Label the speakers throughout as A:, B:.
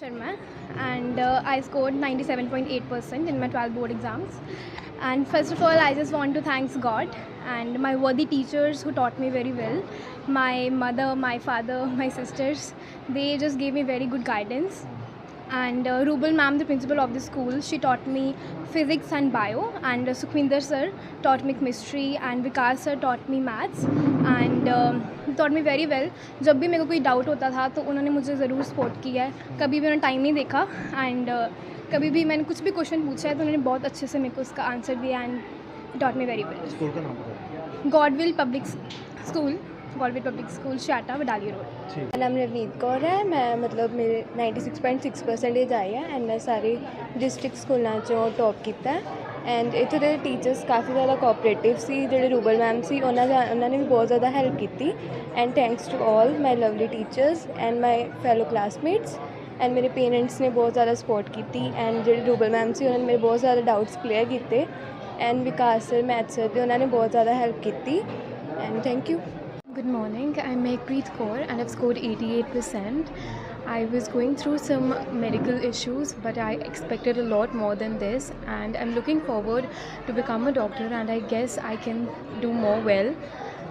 A: Sharma and uh, I scored 97.8% in my 12 board exams. And first of all, I just want to thank God and my worthy teachers who taught me very well. My mother, my father, my sisters, they just gave me very good guidance. And uh, Rubal ma'am, the principal of the school, she taught me physics and bio. And uh, sir taught me chemistry. And Vikas sir taught me maths. And um, taught me very well जब भी मेरे को कोई doubt होता था तो उन्होंने मुझे ज़रूर सपोर्ट किया है। कभी भी उन्होंने टाइम नहीं देखा एंड uh, कभी भी मैंने कुछ भी क्वेश्चन पूछा है तो उन्होंने बहुत अच्छे से मेरे को उसका आंसर दिया and taught me very well
B: school का नाम
A: Godwill public school Godwill public school Shata Wadali
B: road
C: मेरा नाम रवनीत कौर है। मैं मतलब मेरे 96.6 परसेंटेज आई है एंड मैं सारे डिस्ट्रिक्ट स्कूलों चो टॉप किया ਐਂਡ ਇੱਥੇ ਦੇ ਟੀਚਰਸ ਕਾਫੀ ਜ਼ਿਆਦਾ ਕੋਆਪਰੇਟਿਵ ਸੀ, ਜਿਹੜੇ ਰੂਬਲ ਮੈਮ ਸੀ, ਉਹਨਾਂ ਦਾ ਉਹਨਾਂ ਨੇ ਵੀ ਬਹੁਤ ਜ਼ਿਆਦਾ ਹੈਲਪ ਕੀਤੀ and thanks to all my lovely teachers and my fellow classmates and ਮੇਰੇ ਪੇਰੈਂਟਸ ਨੇ ਬਹੁਤ ਜ਼ਿਆਦਾ ਸਪੋਰਟ ਕੀਤੀ ਐਂਡ ਜਿਹੜੇ ਰੂਬਲ ਮੈਮ ਸੀ, ਉਹਨਾਂ ਨੇ ਮੇਰੇ ਬਹੁਤ ਜ਼ਿਆਦਾ ਡਾਊਟਸ ਕਲੀਅਰ ਕੀਤੇ and Vikas sir math sir ਦੇ ਉਹਨਾਂ ਨੇ ਬਹੁਤ ਜ਼ਿਆਦਾ ਹੈਲਪ ਕੀਤੀ and thank you
D: Good morning. I'm Megpreet Kaur and I've scored 88%. I was going through some medical issues, but I expected a lot more than this. And I'm looking forward to become a doctor, and I guess I can do more well.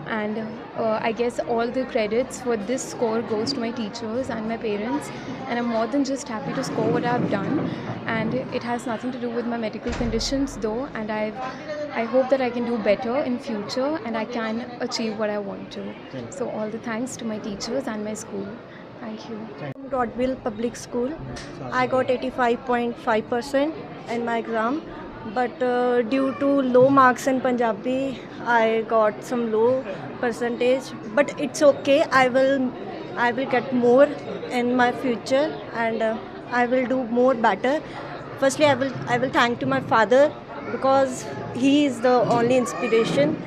D: And uh, I guess all the credits for this score goes to my teachers and my parents. And I'm more than just happy to score what I've done. And it has nothing to do with my medical conditions, though. And I've I hope that I can do better in future and I can achieve what I want to. So all the thanks to my teachers and my school. Thank you.
E: Broadville Public School. I got 85.5% in my exam, but uh, due to low marks in Punjabi, I got some low percentage. But it's okay. I will, I will get more in my future, and uh, I will do more better. Firstly, I will, I will thank to my father because he is the only inspiration.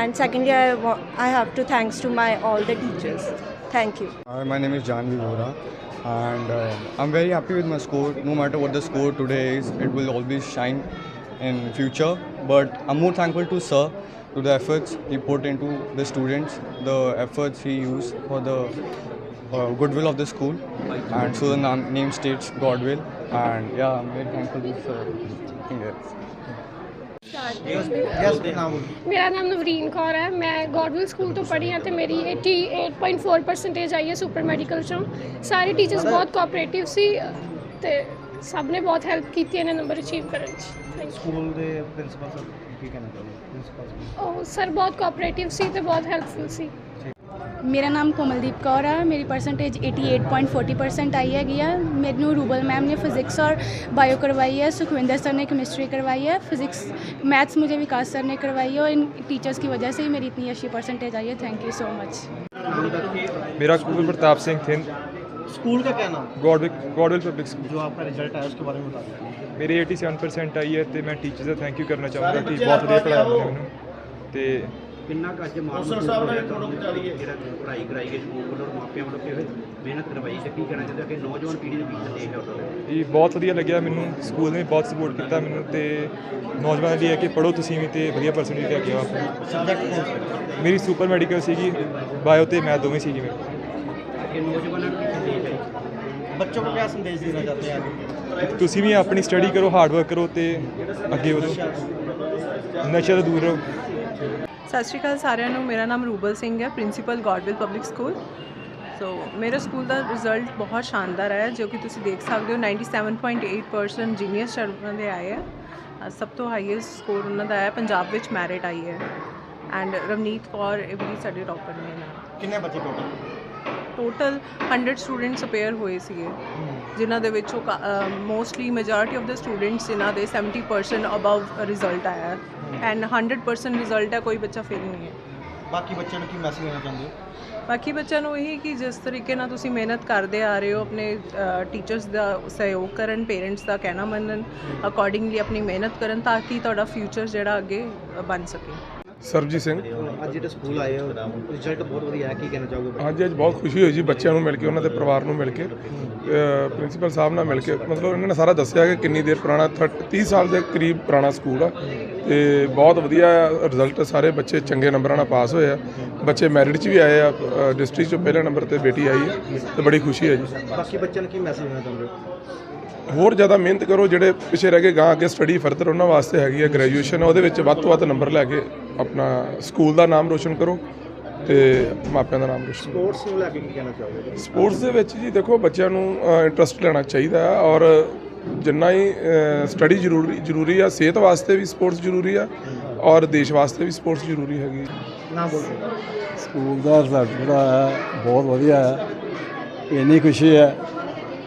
E: And secondly, I, I have to thanks to my all the teachers. Thank you.
F: My name is Janvi Vora and uh, I'm very happy with my score. No matter what the score today is, it will always shine in future. But I'm more thankful to Sir to the efforts he put into the students, the efforts he used for the uh, goodwill of the school. And so the nam- name states Godwill. And yeah, I'm very thankful to Sir. Yes.
G: ਮੇਰਾ ਨਾਮ ਨਵਰੀਨ ਕੌਰ ਹੈ। ਮੈਂ ਗੋਡਵਿਲ school ਤੋਂ ਪੜ੍ਹੀ ਹਾਂ ਤੇ ਮੇਰੀ 88.4 percentage ਆਈ ਹੈ ਸੁਪਰ ਮੈਡੀਕਲ ਚੋਂ। ਸਾਰੇ ਟੀਚਰਸ ਬਹੁਤ ਕੋਆਪਰੇਟਿਵ ਸੀ ਤੇ ਸਭ ਨੇ ਬਹੁਤ ਹੈਲਪ ਕੀਤੀ ਇਹਨਾਂ ਨੰਬਰ ਅਚੀਵ ਕਰਨ 'ਚ।
B: ਸਕੂਲ ਦੇ ਪ੍ਰਿੰਸੀਪਲ ਸਰ ਕੀ ਕਹਿਣਾ ਚਾਹੁੰਦੇ?
G: Principal sir. ਬਹੁਤ ਕੋਆਪਰੇਟਿਵ ਸੀ ਤੇ ਬਹੁਤ ਹੈਲਪਫੁਲ ਸੀ।
H: ਮੇਰਾ ਨਾਮ ਕੋਮਲਦੀਪ ਕੌਰ ਹੈ ਮੇਰੀ ਪਰਸੈਂਟੇਜ 88.40% ਆਈ ਹੈਗੀ ਆ ਮੈਨੂੰ ਰੂਬਲ ਮੈਮ ਨੇ ਫਿਜ਼ਿਕਸ ਔਰ ਬਾਇਓ ਕਰਵਾਈ है सुखविंदर सर ने केमिस्ट्री करवाई है फिजिक्स मैथ्स मुझे विकास सर ने करवाई है और इन टीचर्स की वजह से ही मेरी इतनी अच्छी परसेंटेज आई है थैंक यू सो मच
I: मेरा school Pratap Singh thin
B: school का क्या नाम
I: गॉडविल गॉडविल पब्लिक स्कूल
B: जो आपका रिजल्ट आया उसके बारे में बता दीजिए
I: ਮੇਰੀ 87% ਆਈ ਹੈ ਤੇ ਮੈਂ ਟੀਚਰਸ ਦਾ ਥੈਂਕ ਯੂ ਕਰਨਾ ਚਾਹਾਂਗਾ ਕਿ ਬਹੁਤ ਵਧੀਆ ਪੜ੍ਹਾਇਆ ਉਹਨਾਂ ਨੇ ਮੈਨੂੰ ਤੇ
J: ਕਿੰਨਾ ਕੁ ਅੱਜ ਮਾਣ ਕੌਂਸਲ ਸਾਹਿਬ ਨਾਲ ਇੱਕ ਫੋਟੋ ਜਿਹੜਾ ਪੜ੍ਹਾਈ ਕਰਾਈ ਗਈ ਸਕੂਲ ਵੱਲੋਂ ਮਾਪਿਆਂ ਵੱਲੋਂ ਕੀ ਮਿਹਨਤ ਕਰਵਾਈ ਸੀ ਕੀ ਕਹਿਣਾ ਚਾਹੁੰਦੇ ਕਿ ਨੌਜਵਾਨ ਪੀੜ੍ਹੀ ਨੂੰ ਵੀ ਸੰਦੇਸ਼ ਹੈ
I: ਜੀ ਬਹੁਤ ਵਧੀਆ ਲੱਗਿਆ ਮੈਨੂੰ ਸਕੂਲ ਨੇ ਵੀ ਬਹੁਤ ਸਪੋਰਟ ਕੀਤਾ ਮੈਨੂੰ ਤੇ ਨੌਜਵਾਨਾਂ ਲਈ ਹੈ ਕਿ ਪੜੋ ਤੁਸੀਂ ਵੀ ਤੇ ਵਧੀਆ ਪਰਸੈਂਟੇਜ ਲੈ ਕੇ ਆਓ ਆਪਣੀ। ਮੇਰੀ ਸੁਪਰ ਮੈਡੀਕਲ ਸੀਗੀ ਬਾਇਓ ਤੇ ਮੈਥ ਦੋਵੇਂ ਸੀਗੀ ਮੇਰੇ।
J: ਕਿ ਕੋ
B: ਕਿਆ ਸੰਦੇਸ਼ ਦੇਣਾ ਚਾਹਤੇ ਹੈ
I: ਤੁਸੀਂ ਵੀ ਆਪਣੀ ਸਟੱਡੀ ਕਰੋ ਹਾਰਡ ਵਰਕ ਕਰੋ ਤੇ ਅੱਗੇ ਵਧੋ। ਨਸ਼ੇ ਤੋਂ ਦੂਰ ਰਹੋ।
K: ਸਤਿ ਸ਼੍ਰੀ ਅਕਾਲ ਸਾਰਿਆਂ ਨੂੰ ਮੇਰਾ ਨਾਮ ਰੂਬਲ ਸਿੰਘ ਹੈ principal Godwill public school. So ਮੇਰੇ ਸਕੂਲ ਦਾ ਰਿਜ਼ਲਟ ਬਹੁਤ ਸ਼ਾਨਦਾਰ ਆਇਆ ਜੋ ਕਿ ਤੁਸੀਂ ਦੇਖ ਸਕਦੇ ਹੋ 97.8% ਜੀਨੀਅਰ ਸਟੂਡੈਂਟ ਦੇ ਆਏ ਆ। ਸਭ ਤੋਂ ਹਾਈਐਸਟ ਸਕੋਰ ਉਹਨਾਂ ਦਾ ਆਇਆ ਪੰਜਾਬ ਵਿੱਚ ਮੈਰਿਟ ਆਈ ਹੈ। ਐਂਡ ਰਵਨੀਤ ਕੌਰ ਇਹ ਵੀ ਸਾਡੇ ਟੌਪਰ ਨੇ।
B: ਕਿੰਨੇ ਬੱਚੇ ਟੋਟਲ
K: ਟੋਟਲ 100 ਸਟੂਡੈਂਟਸ ਅਪੇਅਰ ਹੋਏ ਸੀਗੇ ਜਿਨ੍ਹਾਂ ਦੇ ਵਿੱਚੋਂ mostly majority of the students ਜਿਨ੍ਹਾਂ ਦੇ 70% ਅਬਵ ਰਿਜ਼ਲਟ ਆਇਆ। ਐਂਡ 100% ਰਿਜ਼ਲਟ ਹੈ ਕੋਈ ਬੱਚਾ ਫੇਲ ਨਹੀਂ ਹੈ।
B: ਬਾਕੀ ਬੱਚਿਆਂ ਨੂੰ ਕੀ ਮੈਸੇਜ ਦੇਣਾ ਚਾਹੁੰਦੇ ਹੋ?
K: ਬਾਕੀ ਬੱਚਿਆਂ ਨੂੰ ਇਹੀ ਕਿ ਜਿਸ ਤਰੀਕੇ ਨਾਲ ਤੁਸੀਂ ਮਿਹਨਤ ਕਰਦੇ ਆ ਰਹੇ ਹੋ ਆਪਣੇ ਟੀਚਰਸ ਦਾ ਸਹਿਯੋਗ ਕਰਨ ਪੇਰੈਂਟਸ ਦਾ ਕਹਿਣਾ ਮੰਨਣ ਅਕੋਰਡਿੰਗਲੀ ਆਪਣੀ ਮਿਹਨਤ ਕਰਨ ਤਾਂ ਕਿ ਤੁਹਾਡਾ ਫਿਊਚਰ ਜਿਹੜਾ ਅੱਗੇ ਬਣ ਸਕੇ।
L: ਸਰਬਜੀਤ ਸਿੰਘ।
M: ਅੱਜ ਜਿਹੜਾ ਸਕੂਲ ਆਏ ਹੋ ਰਿਜ਼ਲਟ ਬਹੁਤ ਵਧੀਆ ਹੈ ਕੀ ਕਹਿਣਾ ਚਾਹੋਗੇ
L: ਹਾਂਜੀ ਅੱਜ ਬਹੁਤ ਖੁਸ਼ੀ ਹੋਈ ਜੀ ਬੱਚਿਆਂ ਨੂੰ ਮਿਲ ਕੇ ਉਹਨਾਂ ਦੇ ਪਰਿਵਾਰ ਨੂੰ ਮਿਲ ਕੇ। ਪ੍ਰਿੰਸੀਪਲ ਸਾਹਿਬ ਨਾਲ ਮਿਲ ਕੇ ਮਤਲਬ ਇਹਨਾਂ ਨੇ ਸਾਰਾ ਦੱਸਿਆ ਕਿ ਕਿੰਨੀ ਦੇਰ ਪੁਰਾਣਾ 30 ਸਾਲ ਦੇ ਕਰੀਬ ਪੁਰਾਣਾ ਸਕੂਲ ਆ। ਤੇ ਬਹੁਤ ਵਧੀਆ ਰਿਜ਼ਲਟ ਸਾਰੇ ਬੱਚੇ ਚੰਗੇ ਨੰਬਰਾਂ ਨਾਲ ਪਾਸ ਹੋਏ ਆ। ਬੱਚੇ ਮੈਰਿਟ 'ਚ ਵੀ ਆਏ ਆ ਡਿਸਟ੍ਰਿਕਟ 'ਚੋਂ ਪਹਿਲੇ ਨੰਬਰ ਤੇ ਬੇਟੀ ਆਈ ਹੈ ਤੇ ਬੜੀ ਖੁਸ਼ੀ ਹੈ ਜੀ।
M: ਬਾਕੀ ਬੱਚਿਆਂ ਨੂੰ ਕੀ ਮੈਸੇਜ ਦੇਣਾ ਚਾਹੁੰਦੇ
L: ਹੋਰ ਜ਼ਿਆਦਾ ਮਿਹਨਤ ਕਰੋ ਜਿਹੜੇ ਪਿੱਛੇ ਰਹਿ ਗਏ ਗਾਂ ਅੱਗੇ ਸਟੱਡੀ ਫਰਦਰ ਉਹਨਾਂ ਵਾਸਤੇ ਹੈਗੀ ਹੈ ਗ੍ਰੈਜੂਏਸ਼ਨ ਉਹਦੇ ਵਿੱਚ ਵੱਧ ਤੋਂ ਵੱਧ ਨੰਬਰ ਲੈ ਕੇ ਆਪਣਾ ਸਕੂਲ ਦਾ ਨਾਮ ਰੋਸ਼ਨ ਕਰੋ ਤੇ ਮਾਪਿਆਂ ਦਾ ਨਾਮ ਰੋਸ਼ਨ ਕਰੋ।
M: ਸਪੋਰਟਸ ਨੂੰ ਲੈ ਕੇ ਕੀ ਕਹਿਣਾ ਚਾਹੋਗੇ?
L: ਸਪੋਰਟਸ ਦੇ ਵਿੱਚ ਜੀ ਦੇਖੋ ਬੱਚਿਆਂ ਨੂੰ ਇੰਟਰਸਟ ਲੈਣਾ ਚਾਹੀਦਾ ਔਰ ਜਿੰਨਾ ਹੀ ਸਟੱਡੀ ਜ਼ਰੂਰੀ ਜ਼ਰੂਰੀ ਆ ਸਿਹਤ ਵਾਸਤੇ ਵੀ ਸਪੋਰਟਸ ਜ਼ਰੂਰੀ ਆ ਔਰ ਦੇਸ਼ ਵਾਸਤੇ ਵੀ ਸਪੋਰਟਸ ਜ਼ਰੂਰੀ ਹੈਗੀ
M: ਨਾ ਬੋਲੋ।
N: ਸਕੂਲ ਦਾ ਰਿਜ਼ਲਟ ਜਿਹੜਾ ਹੈ ਬਹੁਤ ਵਧੀਆ ਹੈ ਇੰਨੀ ਖੁਸ਼ੀ ਹੈ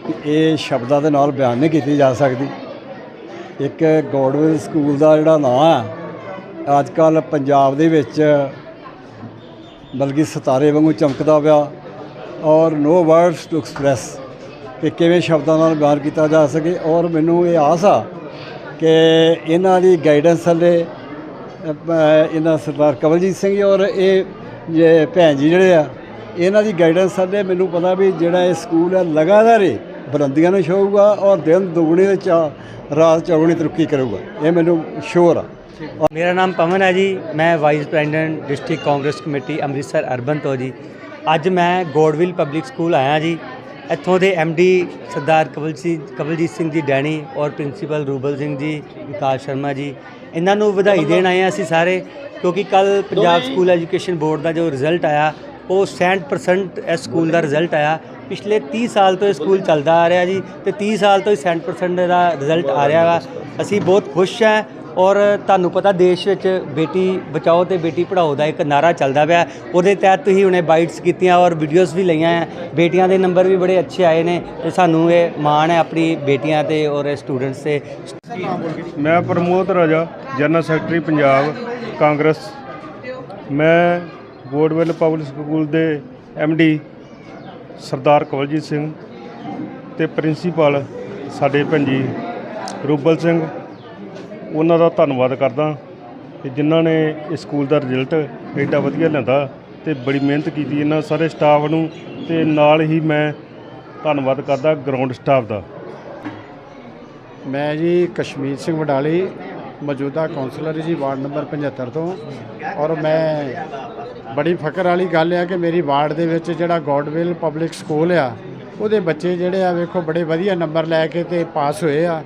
N: ਕਿ ਇਹ ਸ਼ਬਦਾਂ ਦੇ ਨਾਲ ਬਿਆਨ ਨਹੀਂ ਕੀਤੀ ਜਾ ਸਕਦੀ। ਇੱਕ ਗੋਡਵਿਲ ਸਕੂਲ ਦਾ ਜਿਹੜਾ ਨਾਂ ਹੈ ਅੱਜ ਕੱਲ ਪੰਜਾਬ ਦੇ ਵਿੱਚ ਬਲਕਿ ਸਿਤਾਰੇ ਵਾਂਗੂ ਚਮਕਦਾ ਪਿਆ ਔਰ ਨੋ ਵਰਡਸ ਟੂ ਐਕਸਪ੍ਰੈਸ ਕਿ ਕਿਵੇਂ ਸ਼ਬਦਾਂ ਨਾਲ ਬਿਆਨ ਕੀਤਾ ਜਾ ਸਕੇ ਔਰ ਮੈਨੂੰ ਇਹ ਆਸ ਆ ਕਿ ਇਹਨਾਂ ਦੀ ਗਾਈਡੈਂਸ ਥੱਲੇ ਇਹਨਾਂ ਸਰਦਾਰ ਕਵਲਜੀਤ ਸਿੰਘ ਜੀ ਔਰ ਇਹ ਜੇ ਭੈਣ ਜੀ ਜਿਹੜੇ ਆ, ਇਹਨਾਂ ਦੀ ਗਾਈਡੈਂਸ ਥੱਲੇ ਮੈਨੂੰ ਪਤਾ ਵੀ ਜਿਹੜਾ ਇਹ ਸਕੂਲ ਹੈ ਲਗਾਤਾਰ ਹੀ ਬੁਲੰਦੀਆਂ ਨੂੰ ਛੂਹੂਗਾ ਔਰ ਦਿਨ ਦੁਗਣੀ ਤੇ ਚਾ, ਰਾਤ ਚੌਗਣੀ ਤਰੱਕੀ ਕਰੂਗਾ ਇਹ ਮੈਨੂੰ ਸ਼ੋਰ ਆ।
O: ਮੇਰਾ ਨਾਮ ਪਵਨ ਹੈ ਜੀ। ਮੈਂ vice president district Congress committee Amritsar urban ਤੋਂ ਜੀ। ਅੱਜ ਮੈਂ ਗੋਡਵਿਲ ਪਬਲਿਕ ਸਕੂਲ ਆਇਆ ਜੀ। ਇੱਥੋਂ ਦੇ ਡੀ ਸਰਦਾਰ ਕਵਲਜੀਤ ਕਵਲਜੀਤ ਸਿੰਘ ਜੀ ਡੈਣੀ ਔਰ ਪ੍ਰਿੰਸੀਪਲ ਰੂਬਲ ਸਿੰਘ ਜੀ ਵਿਕਾਸ ਸ਼ਰਮਾ ਜੀ ਇਹਨਾਂ ਨੂੰ ਵਧਾਈ ਦੇਣ ਆਏ ਹਾਂ ਅਸੀਂ ਸਾਰੇ ਕਿਉਂਕਿ ਕੱਲ ਪੰਜਾਬ ਸਕੂਲ ਐਜੂਕੇਸ਼ਨ ਬੋਰਡ ਦਾ ਜੋ ਰਿਜ਼ਲਟ ਆਇਆ ਉਹ 60% ਇਸ ਸਕੂਲ ਦਾ ਰਿਜ਼ਲਟ ਆਇਆ। ਪਿਛਲੇ 30 ਸਾਲ ਤੋਂ ਇਹ ਸਕੂਲ ਚੱਲਦਾ ਆ ਰਿਹਾ ਜੀ ਤੇ 30 ਸਾਲ ਤੋਂ ਹੀ 60% ਦਾ ਰਿਜ਼ਲਟ ਆ ਰਿਹਾ ਵਾ। ਅਸੀਂ ਬਹੁਤ ਖੁਸ਼ ਹਾਂ ਔਰ ਤੁਹਾਨੂੰ ਪਤਾ ਦੇਸ਼ ਵਿੱਚ ਬੇਟੀ ਬਚਾਓ ਤੇ ਬੇਟੀ ਪੜ੍ਹਾਓ ਦਾ ਇੱਕ ਨਾਰਾ ਚੱਲਦਾ ਪਿਆ। ਉਹਦੇ ਤਹਿਤ ਤੁਸੀਂ ਹੁਣੇ ਬਾਈਟਸ ਕੀਤੀਆਂ ਔਰ ਵੀਡੀਓਜ਼ ਵੀ ਲਈਆਂ ਹੈ ਬੇਟੀਆਂ ਦੇ ਨੰਬਰ ਵੀ ਬੜੇ ਅੱਛੇ ਆਏ ਨੇ ਤੇ ਸਾਨੂੰ ਇਹ ਮਾਣ ਹੈ ਆਪਣੀ ਬੇਟੀਆਂ ਤੇ ਔਰ ਸਟੂਡੈਂਟਸ ਤੇ।
P: ਮੈਂ ਪ੍ਰਮੋਦ ਰਾਜਾ, ਜਨਰਲ ਸੈਕਟਰੀ ਪੰਜਾਬ, ਕਾਂਗਰਸ। ਮੈਂ ਬੋਰਡਵੈਲ ਪਬਲਿਕ ਸਕੂਲ ਦੇ ਡੀ ਸਰਦਾਰ ਕਵਲਜੀਤ ਸਿੰਘ ਤੇ ਪ੍ਰਿੰਸੀਪਲ ਸਾਡੇ ਭੰਜੀ ਰੂਬਲ ਸਿੰਘ। ਉਹਨਾਂ ਦਾ ਧੰਨਵਾਦ ਕਰਦਾ ਕਿ ਜਿਨ੍ਹਾਂ ਨੇ ਇਸ ਸਕੂਲ ਦਾ ਰਿਜ਼ਲਟ ਐਡਾ ਵਧੀਆ ਲੈਂਦਾ ਤੇ ਬੜੀ ਮਿਹਨਤ ਕੀਤੀ ਇਹਨਾਂ ਸਾਰੇ ਸਟਾਫ ਨੂੰ ਤੇ ਨਾਲ ਹੀ ਮੈਂ ਧੰਨਵਾਦ ਕਰਦਾ ਗਰਾਊਂਡ ਸਟਾਫ ਦਾ।
M: ਮੈਂ ਜੀ ਕਸ਼ਮੀਰ ਸਿੰਘ ਵਡਾਲੀ, ਮੌਜੂਦਾ ਕਾਉਂਸਲਰ ਜੀ, ਵਾਰਡ ਨੰਬਰ 75 ਤੋਂ। ਔਰ ਮੈਂ ਬੜੀ ਫਕਰ ਵਾਲੀ ਗੱਲ ਆ ਕਿ ਮੇਰੀ ਵਾਰਡ ਦੇ ਵਿੱਚ ਜਿਹੜਾ ਗੋਡਵਿਲ ਪਬਲਿਕ ਸਕੂਲ ਆ, ਉਹਦੇ ਬੱਚੇ ਜਿਹੜੇ ਆ ਵੇਖੋ ਬੜੇ ਵਧੀਆ ਨੰਬਰ ਲੈ ਕੇ ਤੇ ਪਾਸ ਹੋਏ ਆ।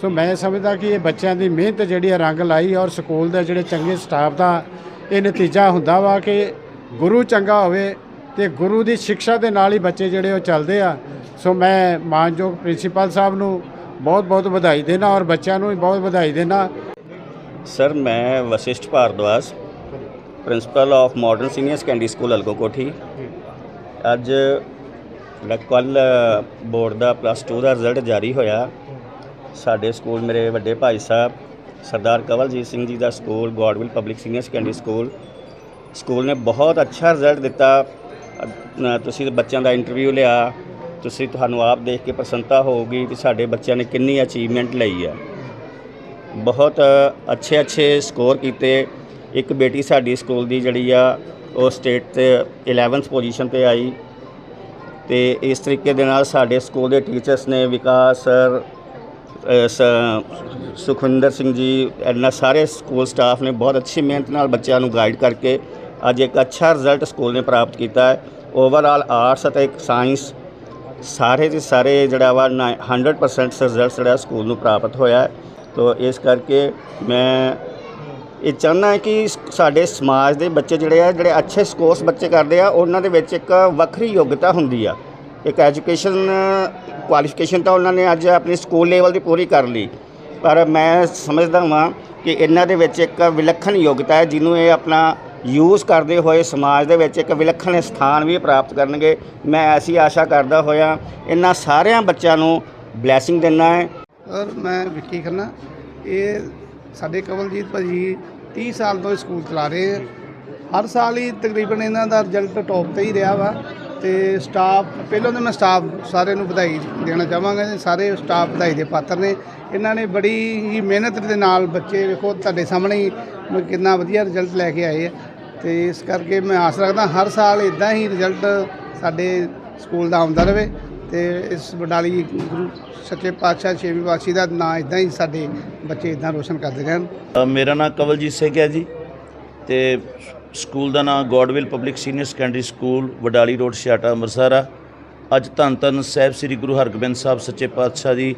M: ਸੋ ਮੈਂ ਸਮਝਦਾ ਕਿ ਇਹ ਬੱਚਿਆਂ ਦੀ ਮਿਹਨਤ ਜਿਹੜੀ ਆ, ਰੰਗ ਲਾਈ ਔਰ ਸਕੂਲ ਦੇ ਜਿਹੜੇ ਚੰਗੇ ਸਟਾਫ ਦਾ ਇਹ ਨਤੀਜਾ ਹੁੰਦਾ ਵਾ ਕਿ ਗੁਰੂ ਚੰਗਾ ਹੋਵੇ ਤੇ ਗੁਰੂ ਦੀ ਸਿੱਖਿਆ ਦੇ ਨਾਲ ਹੀ ਬੱਚੇ ਜਿਹੜੇ ਉਹ ਚੱਲਦੇ ਆ। ਸੋ ਮੈਂ ਮਾਨਯੋਗ ਪ੍ਰਿੰਸੀਪਲ ਸਾਹਿਬ ਨੂੰ ਬਹੁਤ ਬਹੁਤ ਵਧਾਈ ਦੇਣਾ ਔਰ ਬੱਚਿਆਂ ਨੂੰ ਵੀ ਬਹੁਤ ਵਧਾਈ ਦੇਣਾ।
Q: ਸਰ, ਮੈਂ Vashisht Bhardwaj principal of modern senior secondary school Algon Kothi ਅੱਜ ਜਿਹੜਾ ਕੱਲ ਬੋਰਡ ਦਾ ਪਲੱਸ 2 ਦਾ ਰਿਜ਼ਲਟ ਜਾਰੀ ਹੋਇਆ। ਸਾਡੇ ਸਕੂਲ ਮੇਰੇ ਵੱਡੇ ਭਾਈ ਸਾਹਿਬ, ਸਰਦਾਰ ਕਵਲਜੀਤ ਸਿੰਘ ਜੀ ਦਾ school, Godwill public senior secondary school. School ਨੇ ਬਹੁਤ ਅੱਛਾ ਰਿਜ਼ਲਟ ਦਿੱਤਾ। ਤੁਸੀਂ ਬੱਚਿਆਂ ਦਾ ਇੰਟਰਵਿਊ ਲਿਆ, ਤੁਸੀਂ ਤੁਹਾਨੂੰ ਆਪ ਦੇਖ ਕੇ ਪ੍ਰਸੰਨਤਾ ਹੋਊਗੀ ਕਿ ਸਾਡੇ ਬੱਚਿਆਂ ਨੇ ਕਿੰਨੀ ਅਚੀਵਮੈਂਟ ਲਈ ਹੈ ਬਹੁਤ ਅੱਛੇ ਅੱਛੇ ਸਕੋਰ ਕੀਤੇ। ਇੱਕ ਬੇਟੀ ਸਾਡੀ ਸਕੂਲ ਦੀ ਜਿਹੜੀ ਆ, ਉਹ ਸਟੇਟ ਤੇ 11th ਪੋਜੀਸ਼ਨ ਤੇ ਆਈ। ਤੇ ਇਸ ਤਰੀਕੇ ਦੇ ਨਾਲ ਸਾਡੇ ਸਕੂਲ ਦੇ ਟੀਚਰਸ ਨੇ ਵਿਕਾਸ ਸਰ ਅ, ਸ- ਸੁਖਵਿੰਦਰ ਸਿੰਘ ਜੀ ਇਹਨਾਂ ਸਾਰੇ ਸਕੂਲ ਸਟਾਫ ਨੇ ਬਹੁਤ ਅੱਛੀ ਮਿਹਨਤ ਨਾਲ ਬੱਚਿਆਂ ਨੂੰ ਗਾਈਡ ਕਰਕੇ ਅੱਜ ਇੱਕ ਅੱਛਾ ਰਿਜ਼ਲਟ ਸਕੂਲ ਨੇ ਪ੍ਰਾਪਤ ਕੀਤਾ ਹੈ। ਓਵਰਆਲ ਆਰਟਸ ਅਤੇ ਸਾਇੰਸ ਸਾਰੇ ਦੇ ਸਾਰੇ ਜਿਹੜਾ ਵਾ ਨਾ- 100% ਰਿਜ਼ਲਟ ਜਿਹੜਾ ਸਕੂਲ ਨੂੰ ਪ੍ਰਾਪਤ ਹੋਇਆ ਤੋ ਇਸ ਕਰਕੇ ਮੈਂ ਇਹ ਚਾਹੁੰਦਾ ਹਾਂ ਕਿ ਸਾਡੇ ਸਮਾਜ ਦੇ ਬੱਚੇ ਜਿਹੜੇ ਆ ਜਿਹੜੇ ਅੱਛੇ ਸਕੋਰਸ ਬੱਚੇ ਕਰਦੇ ਆ ਉਹਨਾਂ ਦੇ ਵਿੱਚ ਇੱਕ ਵੱਖਰੀ ਯੋਗਤਾ ਹੁੰਦੀ ਆ। ਇੱਕ ਐਜੂਕੇਸ਼ਨ, ਕੁਆਲੀਫਿਕੇਸ਼ਨ ਤਾਂ ਉਹਨਾਂ ਨੇ ਅੱਜ ਆਪਣੀ ਸਕੂਲ ਲੈਵਲ ਦੀ ਪੂਰੀ ਕਰ ਲਈ। ਪਰ ਮੈਂ ਸਮਝਦਾ ਹਾਂ ਕਿ ਇਹਨਾਂ ਦੇ ਵਿੱਚ ਇੱਕ ਵਿਲੱਖਣ ਯੋਗਤਾ ਹੈ, ਜਿਹਨੂੰ ਇਹ ਆਪਣਾ ਯੂਜ਼ ਕਰਦੇ ਹੋਏ ਸਮਾਜ ਦੇ ਵਿੱਚ ਇੱਕ ਵਿਲੱਖਣ ਸਥਾਨ ਵੀ ਪ੍ਰਾਪਤ ਕਰਨਗੇ। ਮੈਂ ਐਸੀ ਆਸ਼ਾ ਕਰਦਾ ਹੋਇਆ, ਇਹਨਾਂ ਸਾਰਿਆਂ ਬੱਚਿਆਂ ਨੂੰ ਬਲੇਸਿੰਗ ਦਿੰਦਾ ਹੈ।
R: ਔਰ ਮੈਂ ਵਿੱਕੀ ਖੰਨਾ, ਇਹ ਸਾਡੇ ਕਵਲਜੀਤ ਭਾਜੀ 30 ਸਾਲ ਤੋਂ ਸਕੂਲ ਚਲਾ ਰਹੇ ਆ। ਹਰ ਸਾਲ ਹੀ ਤਕਰੀਬਨ ਇਹਨਾਂ ਦਾ ਰਿਜ਼ਲਟ ਟੌਪ ਤੇ ਹੀ ਰਿਹਾ ਵਾ। ਤੇ ਸਟਾਫ ਪਹਿਲਾਂ ਤਾਂ ਮੈਂ ਸਟਾਫ ਸਾਰਿਆਂ ਨੂੰ ਵਧਾਈ ਦੇਣਾ ਚਾਹਾਂਗਾ ਜੀ, ਸਾਰੇ ਸਟਾਫ ਵਧਾਈ ਦੇ ਪਾਤਰ ਨੇ। ਇਹਨਾਂ ਨੇ ਬੜੀ ਹੀ ਮਿਹਨਤ ਦੇ ਨਾਲ ਬੱਚੇ ਵੇਖੋ ਤੁਹਾਡੇ ਸਾਹਮਣੇ ਹੀ ਕਿੰਨਾ ਵਧੀਆ ਰਿਜ਼ਲਟ ਲੈ ਕੇ ਆਏ ਆ। ਤੇ ਇਸ ਕਰਕੇ ਮੈਂ ਆਸ ਰੱਖਦਾ ਹਰ ਸਾਲ ਇਦਾਂ ਹੀ ਰਿਜ਼ਲਟ ਸਾਡੇ ਸਕੂਲ ਦਾ ਆਉਂਦਾ ਰਹੇ ਤੇ ਇਸ ਬਡਾਲੀ ਗੁਰੂ ਸੱਚੇ ਪਾਤਸ਼ਾਹ ਛੇਵੀਂ ਪਾਤਸ਼ਾਹੀ ਦਾ ਨਾਂ ਇਦਾਂ ਹੀ ਸਾਡੇ ਬੱਚੇ ਇਦਾਂ ਰੋਸ਼ਨ ਕਰਦੇ ਰਹਿਣ।
D: ਮੇਰਾ ਨਾਮ ਕਵਲਜੀਤ ਸਿੰਘ ਹੈ ਜੀ ਤੇ ਸਕੂਲ ਦਾ ਨਾਮ Godwill public senior secondary school Wadali road Chhiata Amritsar ਆ। ਅੱਜ ਧੰਨ ਧੰਨ ਸਾਹਿਬ ਸ੍ਰੀ ਗੁਰੂ ਹਰਗੋਬਿੰਦ ਸਾਹਿਬ ਸੱਚੇ ਪਾਤਸ਼ਾਹ ਦੀ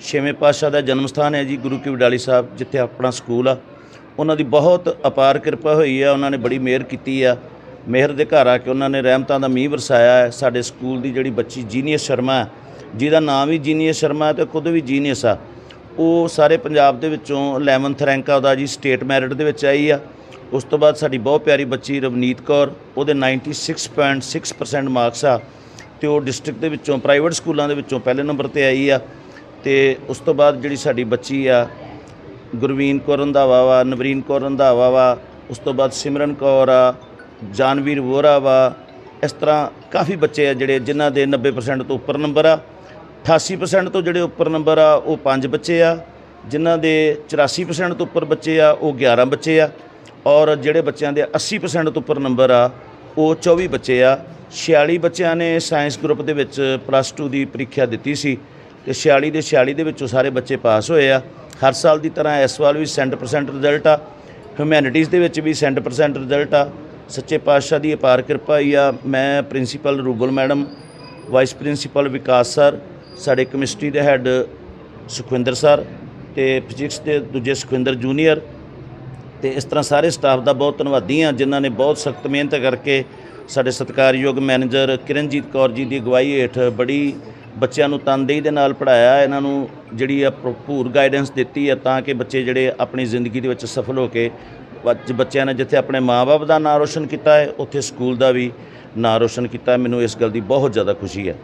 D: ਛੇਵੇਂ ਪਾਤਸ਼ਾਹ ਦਾ ਜਨਮ ਸਥਾਨ ਹੈ ਜੀ ਗੁਰੂ ਕੀ ਵਡਾਲੀ ਸਾਹਿਬ ਜਿੱਥੇ ਆਪਣਾ ਸਕੂਲ ਆ। ਉਹਨਾਂ ਦੀ ਬਹੁਤ ਅਪਾਰ ਕਿਰਪਾ ਹੋਈ ਆ ਉਹਨਾਂ ਨੇ ਬੜੀ ਮਿਹਰ ਕੀਤੀ ਆ। ਮਿਹਰ ਦੇ ਘਰ ਆ ਕੇ ਉਹਨਾਂ ਨੇ ਰਹਿਮਤਾਂ ਦਾ ਮੀਂਹ ਵਰਸਾਇਆ ਹੈ। ਸਾਡੇ ਸਕੂਲ ਦੀ ਜਿਹੜੀ ਬੱਚੀ ਜੀਨੀਅਸ ਸ਼ਰਮਾ ਹੈ, ਜਿਹਦਾ ਨਾਮ ਵੀ ਜੀਨੀਅਸ ਸ਼ਰਮਾ ਹੈ ਤੇ ਖੁਦ ਵੀ ਜੀਨੀਅਸ ਆ ਉਹ ਸਾਰੇ ਪੰਜਾਬ ਦੇ ਵਿੱਚੋਂ 11th ਰੈਂਕ ਆ ਉਹਦਾ ਜੀ ਸਟੇਟ ਮੈਰਿਟ ਦੇ ਵਿੱਚ ਆਈ ਆ। ਉਸ ਤੋਂ ਬਾਅਦ ਸਾਡੀ ਬਹੁਤ ਪਿਆਰੀ ਬੱਚੀ ਰਵਨੀਤ ਕੌਰ, ਉਹਦੇ 96.6% ਮਾਰਕਸ ਆ ਤੇ ਉਹ ਡਿਸਟ੍ਰਿਕਟ ਦੇ ਵਿੱਚੋਂ ਪ੍ਰਾਈਵੇਟ ਸਕੂਲਾਂ ਦੇ ਵਿੱਚੋਂ ਪਹਿਲੇ ਨੰਬਰ ਤੇ ਆਈ ਆ ਤੇ ਉਸ ਤੋਂ ਬਾਅਦ ਜਿਹੜੀ ਸਾਡੀ ਬੱਚੀ ਆ, ਗੁਰਵੀਨ ਕੌਰ ਰੰਧਾਵਾ ਵਾ, ਨਵਰੀਨ ਕੌਰ ਰੰਧਾਵਾ ਵਾ, ਉਸ ਤੋਂ ਬਾਅਦ ਸਿਮਰਨ ਕੌਰ ਆ, ਜਾਨਵੀਰ ਵੋਰਾ ਵਾ, ਇਸ ਤਰ੍ਹਾਂ ਕਾਫੀ ਬੱਚੇ ਆ ਜਿਹੜੇ ਜਿਨ੍ਹਾਂ ਦੇ 90% ਤੋਂ ਉੱਪਰ ਨੰਬਰ ਆ। 88% ਤੋਂ ਜਿਹੜੇ ਉੱਪਰ ਨੰਬਰ ਆ, ਉਹ 5 ਬੱਚੇ ਆ। ਜਿਨ੍ਹਾਂ ਦੇ 84% ਤੋਂ ਉੱਪਰ ਬੱਚੇ ਆ, ਉਹ 11 ਬੱਚੇ ਆ। ਔਰ ਜਿਹੜੇ ਬੱਚਿਆਂ ਦੇ 80% ਤੋਂ ਉੱਪਰ ਨੰਬਰ ਆ, ਉਹ 24 ਬੱਚੇ ਆ। 46 ਬੱਚਿਆਂ ਨੇ ਸਾਇੰਸ ਗਰੁੱਪ ਦੇ ਵਿੱਚ ਪਲੱਸ 2 ਦੀ ਪ੍ਰੀਖਿਆ ਦਿੱਤੀ ਸੀ ਤੇ 46 ਦੇ 46 ਦੇ ਵਿੱਚੋਂ ਸਾਰੇ ਬੱਚੇ ਪਾਸ ਹੋਏ ਆ। ਹਰ ਸਾਲ ਦੀ ਤਰ੍ਹਾਂ ਇਸ ਵਾਰ ਵੀ 100% ਰਿਜ਼ਲਟ ਆ। ਹਿਊਮੈਨਿਟੀਜ਼ ਦੇ ਵਿੱਚ ਵੀ 100% ਰਿਜ਼ਲਟ ਆ। ਸੱਚੇ ਪਾਤਸ਼ਾਹ ਦੀ ਅਪਾਰ ਕਿਰਪਾ ਹੀ ਆ। ਮੈਂ principal Rubal madam vice principal Vikas sir, ਸਾਡੇ ਕੈਮਿਸਟਰੀ ਦੇ ਹੈੱਡ ਸੁਖਵਿੰਦਰ ਸਰ ਤੇ ਫਿਜ਼ਿਕਸ ਦੇ ਦੂਜੇ ਸੁਖਵਿੰਦਰ ਜੂਨੀਅਰ ਤੇ ਇਸ ਤਰ੍ਹਾਂ ਸਾਰੇ ਸਟਾਫ ਦਾ ਬਹੁਤ ਧੰਨਵਾਦੀ ਹਾਂ, ਜਿਨ੍ਹਾਂ ਨੇ ਬਹੁਤ ਸਖਤ ਮਿਹਨਤ ਕਰਕੇ ਸਾਡੇ ਸਤਿਕਾਰਯੋਗ ਮੈਨੇਜਰ ਕਿਰਨਜੀਤ ਕੌਰ ਜੀ ਦੀ ਅਗਵਾਈ ਹੇਠ ਬੜੀ ਬੱਚਿਆਂ ਨੂੰ ਤਨਦੇਹੀ ਦੇ ਨਾਲ ਪੜਾਇਆ ਇਹਨਾਂ ਨੂੰ ਜਿਹੜੀ ਆ ਭਰਪੂਰ ਗਾਈਡੈਂਸ ਦਿੱਤੀ ਆ ਤਾਂ ਕਿ ਬੱਚੇ ਜਿਹੜੇ ਆਪਣੀ ਜ਼ਿੰਦਗੀ ਦੇ ਵਿੱਚ ਸਫਲ ਹੋ ਕੇ ਬੱਚ- ਬੱਚਿਆਂ ਨੇ ਜਿੱਥੇ ਆਪਣੇ ਮਾਪੇ ਦਾ ਨਾਂ ਰੋਸ਼ਨ ਕੀਤਾ ਹੈ, ਉੱਥੇ ਸਕੂਲ ਦਾ ਵੀ ਨਾਂ ਰੋਸ਼ਨ ਕੀਤਾ ਮੈਨੂੰ ਇਸ ਗੱਲ ਦੀ ਬਹੁਤ ਜ਼ਿਆਦਾ ਖੁਸ਼ੀ ਹੈ।